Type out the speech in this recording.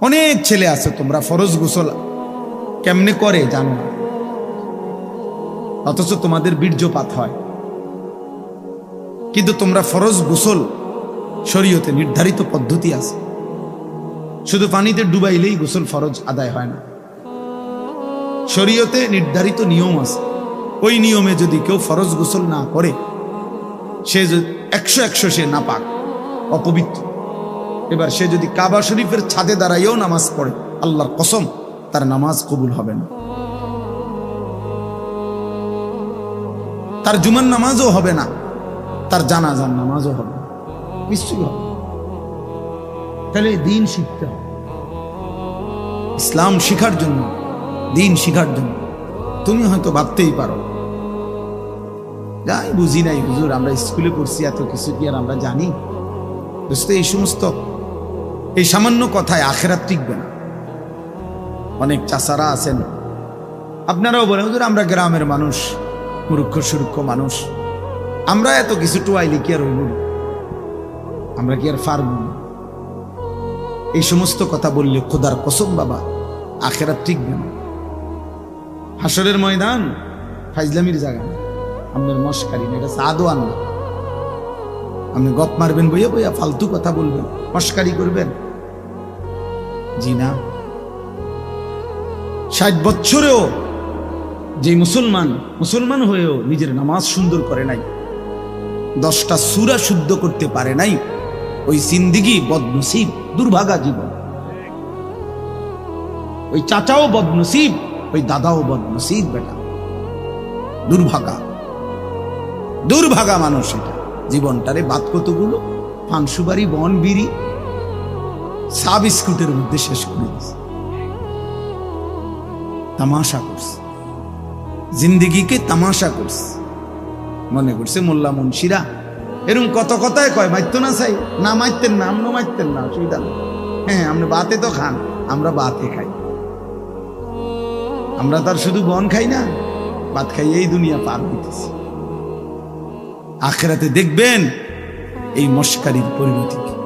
অনেক ছেলে আছে তোমরা, ফরজ গোসল কেমনে করে জানো? অথচ তোমাদের বীর্যপাত হয়। কিন্তু তোমরা ফরজ গোসল শরীয়তে নির্ধারিত পদ্ধতি আছে। শুধু পানিতে ডুবাইলেই গোসল ফরজ আদায় হয় না। শরীয়তে নির্ধারিত নিয়ম আছে। ওই নিয়মে যদি কেউ ফরজ গোসল না করে, সে একশো একশো সে না পাক অপবিত্র। এবার সে যদি কাবা শরীফের ছাদে দাঁড়াইয়েও নামাজ পড়ে, আল্লাহর কসম, তার নামাজ কবুল হবে না। তার জুমার নামাজও হবে না, তার জানাজার নামাজও হবে না। নিশ্চয়ই হবে। তাহলে দিন শিখতে হবে। ইসলাম শিখার জন্য, দিন শিখার জন্য। তুমি হয়তো ভাবতেই পারো, যাই বুঝি নাই হুজুর, আমরা স্কুলে পড়ছি, এত কিছু কি আর আমরা জানি? দোস্ত, এই সমস্ত এই সামান্য কথায় আখেরাত টিকবে না অনেক চাষারা আছেন। আপনারাও বলেন, হুজুর, আমরা গ্রামের মানুষ মূর্খ সুরক্ষ মানুষ। আমরা এত কিছু টুয়াইলি কি আর হইব আমরা কি আর না? এই সমস্ত কথা বললে খোদার কসম বাবা, আখেরাত টিকবে না হাসরের ময়দান ফাইজলামির জায়গা। আপনার মস্কারি না, এটা সাদও আনলা আপনি গপ মারবেন, বইয়া বইয়া ফালতু কথা বলবেন, মস্কারি করবেন। জি না ষাট বছরেও যে মুসলমান মুসলমান হয়েও নিজের নামাজ সুন্দর করে নাই, দশটা সুরা শুদ্ধ করতে পারে নাই, ওই সিন্দিগি বদনসিব, দুর্ভাগা জীবন। ওই চাচাও বদনসিব, ওই দাদাও বদনসিব বেটা। দুর্ভাগা। দুর্ভাগা মানুষ এটা। জীবনটারে বাদ কতগুলো? ফানসুবারি বন বিড়ি সা বিস্কুটের মধ্যে শেষ করে দিছে। তামাশা করছে। জিন্দিগিকে তামাশা করছে। মনে করছে মোল্লা মুন্সিরা এরকম কত কথায় কয় মাইতো না চাই না মাইতেন না আমরা মাইতেন না, অসুবিধা নেই। হ্যাঁ আমরা বাতে তো খান, আমরা বাতে খাই। আমরা তার শুধু বন খাই না, ভাত খাই এই দুনিয়া পার দিতেছি আখেরাতে দেখবেন এই মস্কারির পরিণতি কি।